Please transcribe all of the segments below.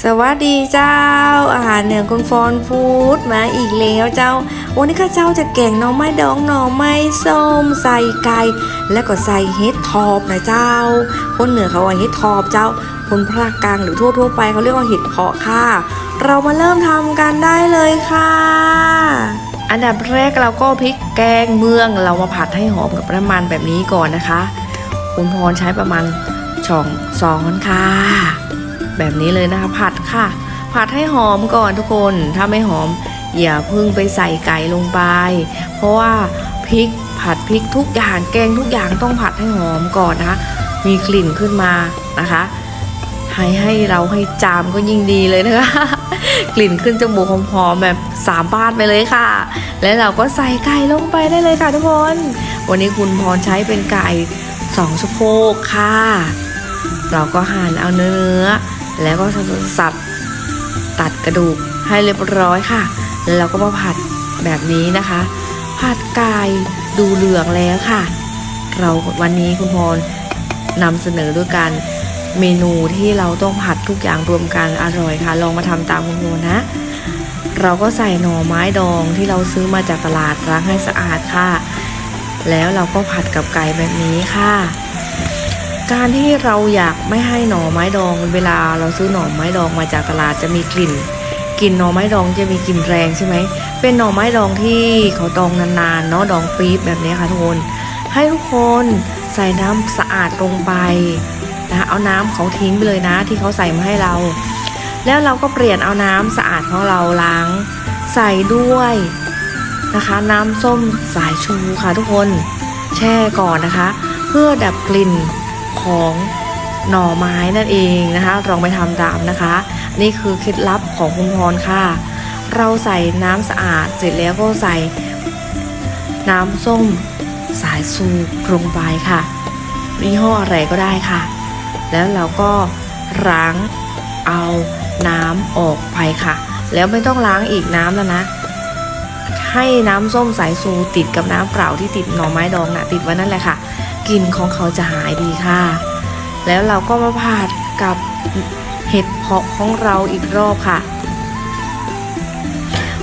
สวัสดีเจ้า อาหารเหนือคุณฟอนฟู้ดมาอีกแล้วเจ้า วันนี้ข้าเจ้าจะแกงหน่อไม้ดองหน่อไม้ส้มใส่ไก่แล้วก็ใส่เห็ดทอบนะเจ้า คนเหนือเขาว่าเห็ดทอบเจ้า คนภาคกลางหรือทั่วๆไปเขาเรียกว่าเห็ดเพาะค่ะ เรามาเริ่มทำกันได้เลยค่ะ อันดับแรกเราก็พริกแกงเมืองเรามาผัดให้หอมกับน้ำมันแบบนี้ก่อนนะคะ คุณพรใช้ประมาณช่องสองค่ะ แบบนี้เลยนะคะ ผัดค่ะ ผัดให้หอมก่อนทุกคน ถ้าไม่หอมอย่าเพิ่งไปใส่ไก่ลงไป เพราะว่าพริกผัดพริกทุกอย่างแกงทุกอย่างต้องผัดให้หอมก่อนนะคะ มีกลิ่นขึ้นมานะคะให้ให้เราให้จามก็ยิ่งดีเลยนะคะ กลิ่นขึ้นจมูกหอมๆแบบสามบาทไปเลยค่ะ แล้วเราก็ใส่ไก่ลงไปได้เลยค่ะทุกคนวันนี้คุณพรใช้เป็นไก่สองสะโพกค่ะ เราก็หั่นเอาเนื้อ แล้วก็สับตัดกระดูกให้เรียบร้อยค่ะ แล้วเราก็มาผัดแบบนี้นะคะ ผัดไก่ดูเหลืองแล้วค่ะ เราวันนี้คุณพรนำเสนอด้วยการเมนูที่เราต้องผัดทุกอย่างรวมกันอร่อยค่ะ ลองมาทำตามคุณพรนะ เราก็ใส่หน่อไม้ดองที่เราซื้อมาจากตลาดล้างให้สะอาดค่ะ แล้วเราก็ผัดกับไก่แบบนี้ค่ะ การที่เราอยากไม่ให้หน่อไม้ดอง เวลาเราซื้อหน่อไม้ดองมาจากตลาดจะมีกลิ่นกลิ่นหน่อไม้ดองจะมีกลิ่นแรงใช่ไหมเป็นหน่อไม้ดองที่เขาดองนานๆเนาะดองปี๊บแบบนี้ค่ะทุกคนให้ทุกคนใส่น้ำสะอาดลงไปนะเอาน้ำเขาทิ้งไปเลยนะ ที่เขาใส่มาให้เรา แล้วเราก็เปลี่ยนเอาน้ำสะอาดของเราล้าง ใส่ด้วยนะคะ น้ำส้มสายชูค่ะทุกคน แช่ก่อนนะคะ เพื่อดับกลิ่น ของหน่อไม้นั่นเองนะคะลองไปทำตามนะคะ นี่คือเคล็ดลับของคุณพรค่ะ เราใส่น้ำสะอาดเสร็จแล้วก็ใส่น้ำส้มสายสูบลงไปค่ะยี่ห้ออะไรก็ได้ค่ะ แล้วเราก็ล้างเอาน้ำออกไปค่ะ แล้วไม่ต้องล้างอีกน้ำแล้วนะ ให้น้ำส้มสายสูติดกับน้ำเปล่าที่ติดหน่อไม้ดองนะ่ะติดไว้นั่นแหละค่ะ ลิ่นของเขาจะหายดีค่ะ แล้วเราก็มาผัดกับเห็ดเพาะของเราอีกรอบค่ะ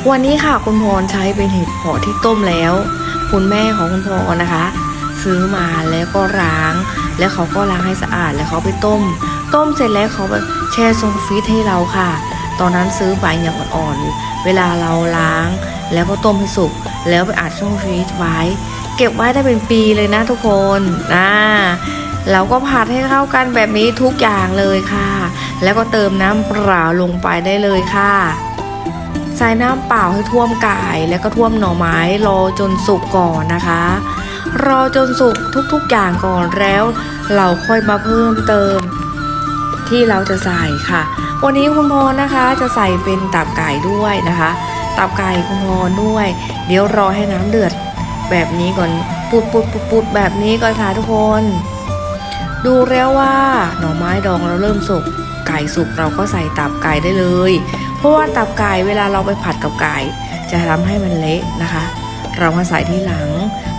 วันนี้ค่ะคุณพรใช้เป็นเห็ดเพาะที่ต้มแล้ว คุณแม่ของคุณพรนะคะ ซื้อมาแล้วก็ล้าง แล้วเขาก็ล้างให้สะอาดแล้วเขาไปต้ม ต้มเสร็จแล้วเขาแช่ทรงฟรีซให้เราค่ะ ตอนนั้นซื้อใบอย่างอ่อนๆเวลาเราล้าง แล้วก็ต้มให้สุก แล้วไปอัดช่องฟรีซไว้ เก็บไว้ได้เป็นปีเลยนะทุกคนนะเราก็ผัดให้เข้ากันแบบนี้ทุกอย่างเลยค่ะ แล้วก็เติมน้ำเปล่าลงไปได้เลยค่ะใส่น้ำเปล่าให้ท่วมไก่แล้วก็ท่วมหน่อไม้รอจนสุกก่อนนะคะ รอจนสุกทุกๆอย่างก่อนแล้ว เราค่อยมาเพิ่มเติม ที่เราจะใส่ค่ะ วันนี้คุณพรนะคะจะใส่เป็นตับไก่ด้วยนะคะ ตับไก่คุณพรด้วย เดี๋ยวรอให้น้ำเดือด แบบนี้ก่อนปุดปุดปุดปุดแบบนี้ก่อนค่ะทุกคน ดูแล้วว่าหน่อไม้ดองเราเริ่มสุกไก่สุกเราก็ใส่ตับไก่ได้เลย เพราะว่าตับไก่เวลาเราไปผัดกับไก่ จะทำให้มันเละนะคะ เรามาใส่ที่หลัง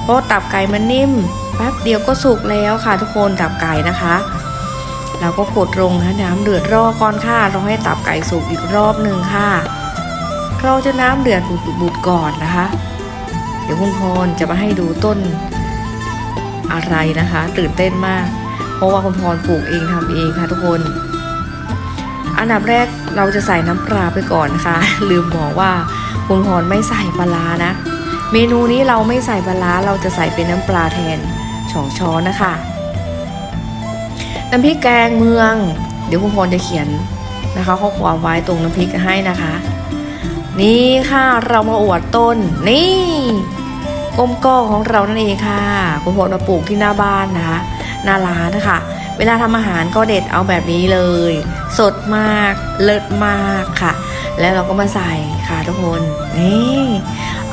เพราะตับไก่มันนิ่มแป๊บเดียวก็สุกแล้วค่ะทุกคนตับไก่นะคะเราก็กดลงนะน้ำเดือดรอก่อนค่ะเราให้ตับไก่สุกอีกรอบหนึ่งค่ะเราจะน้ำเดือดบุดๆก่อนนะคะ ดี๋ยวคุณพรจะมาให้ดูต้นอะไรนะคะ ตื่นเต้นมาก เพราะว่าคุณพรปลูกเองทำเองค่ะทุกคน อันดับแรกเราจะใส่น้ำปลาไปก่อนนะคะลืมบอกว่าคุณพรไม่ใส่ปลานะ เมนูนี้เราไม่ใส่ปลาเราจะใส่เป็นน้ำปลาแทนสองช้อนนะคะน้ำพริกแกงเมือง เดี๋ยวคุณพรจะเขียนนะคะข้อความไว้ตรงน้ำพริกให้นะคะ นี่ค่ะเรามาอวดต้นนี่ ก้มก้อของเรานั่นเองค่ะ คุณพลมาปลูกที่หน้าบ้านนะคะหน้าร้านนะคะเวลาทำอาหารก็เด็ดเอาแบบนี้เลย สดมากเลิศมากค่ะ แล้วเราก็มาใส่ค่ะทุกคนนี่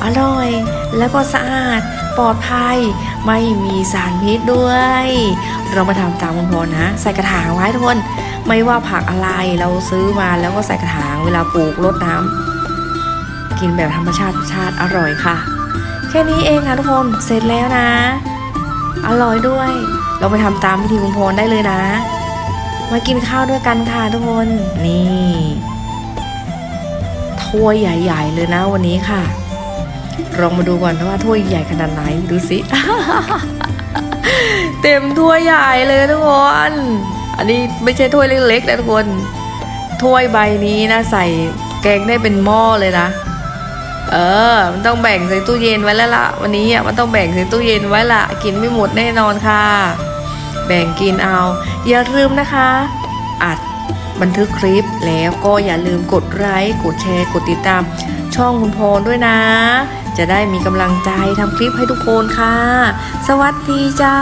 อร่อยแล้วก็สะอาดปลอดภัยไม่มีสารพิษด้วย เรามาทำตามคุณพลนะ ใส่กระถางไว้ทุกคน ไม่ว่าผักอะไรเราซื้อมาแล้วก็ใส่กระถางเวลาปลูกรดน้ำกินแบบธรรมชาติชาติอร่อยค่ะ ค่นี้เองค่ะทุกคน เสร็จแล้วนะ อร่อยด้วย เราไปทำตามวิธีคุณพรได้เลยนะ มากินข้าวด้วยกันค่ะทุกคน นี่ถ้วยใหญ่ ๆ เลยนะวันนี้ค่ะลองมาดูก่อนว่าถ้วยใหญ่ขนาดไหนดูสิเต็มถ้วยใหญ่เลยทุกคนอันนี้ไม่ใช่ถ้วยเล็กๆนะทุกคนถ้วยใบนี้นะใส่แกงได้เป็นหม้อเลยนะ เออ มันต้องแบ่งใส่ตู้เย็นไว้แล้วล่ะ วันนี้อะมันต้องแบ่งใส่ตู้เย็นไว้ละกินไม่หมดแน่นอนค่ะ แบ่งกินเอา อย่าลืมนะคะ อัดบันทึกคลิปแล้วก็อย่าลืมกดไลค์กดแชร์ กดติดตาม ช่องคุณพรด้วยนะ จะได้มีกำลังใจทำคลิปให้ทุกคนค่ะ สวัสดีเจ้า